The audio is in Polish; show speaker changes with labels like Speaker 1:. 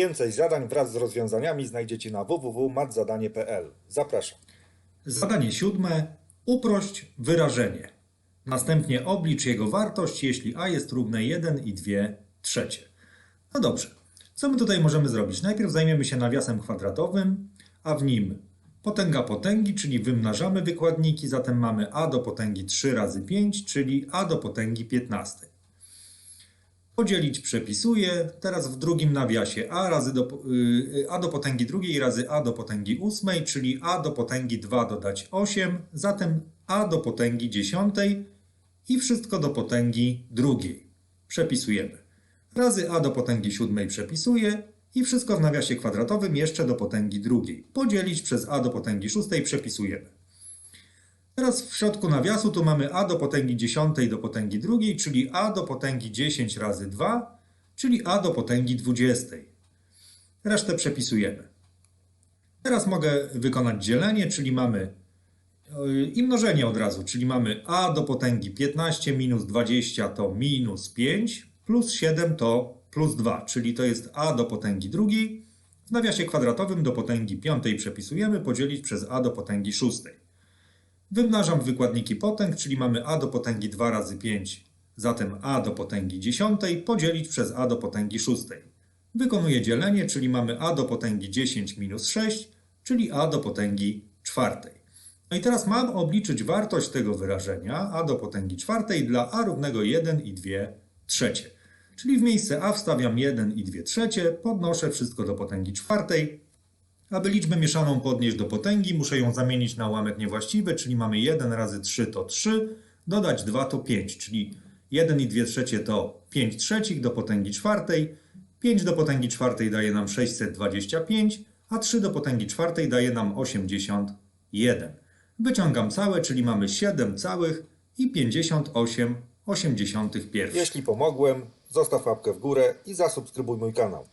Speaker 1: Więcej zadań wraz z rozwiązaniami znajdziecie na www.matzadanie.pl. Zapraszam.
Speaker 2: Zadanie siódme. Uprość wyrażenie. Następnie oblicz jego wartość, jeśli a jest równe 1 i 2 trzecie. No dobrze. Co my tutaj możemy zrobić? Najpierw zajmiemy się nawiasem kwadratowym, a w nim potęga potęgi, czyli wymnażamy wykładniki, zatem mamy a do potęgi 3 razy 5, czyli a do potęgi 15. Podzielić przepisuję. Teraz w drugim nawiasie a, razy do, y, a do potęgi drugiej razy a do potęgi ósmej, czyli a do potęgi 2 dodać 8, zatem a do potęgi dziesiątej i wszystko do potęgi drugiej. Przepisujemy. Razy a do potęgi siódmej przepisuję i wszystko w nawiasie kwadratowym jeszcze do potęgi drugiej. Podzielić przez a do potęgi szóstej przepisujemy. Teraz w środku nawiasu tu mamy a do potęgi dziesiątej do potęgi drugiej, czyli a do potęgi 10 razy 2, czyli a do potęgi 20. Resztę przepisujemy. Teraz mogę wykonać dzielenie, czyli mamy yy, i mnożenie od razu, czyli mamy a do potęgi 15 minus 20 to minus 5, plus 7 to plus 2, czyli to jest a do potęgi drugiej. W nawiasie kwadratowym do potęgi piątej przepisujemy podzielić przez a do potęgi szóstej. Wymnażam wykładniki potęg, czyli mamy a do potęgi 2 razy 5, zatem a do potęgi dziesiątej podzielić przez a do potęgi szóstej. Wykonuję dzielenie, czyli mamy a do potęgi 10 minus 6, czyli a do potęgi czwartej. No i teraz mam obliczyć wartość tego wyrażenia a do potęgi czwartej dla a równego 1 i 2 trzecie. Czyli w miejsce a wstawiam 1 i 2 trzecie, podnoszę wszystko do potęgi czwartej, aby liczbę mieszaną podnieść do potęgi, muszę ją zamienić na ułamek niewłaściwy, czyli mamy 1 razy 3 to 3, dodać 2 to 5, czyli 1 i 2 trzecie to 5 trzecich do potęgi czwartej, 5 do potęgi czwartej daje nam 625, a 3 do potęgi czwartej daje nam 81. Wyciągam całe, czyli mamy 7 całych i 58 81.
Speaker 1: Jeśli pomogłem, zostaw łapkę w górę i zasubskrybuj mój kanał.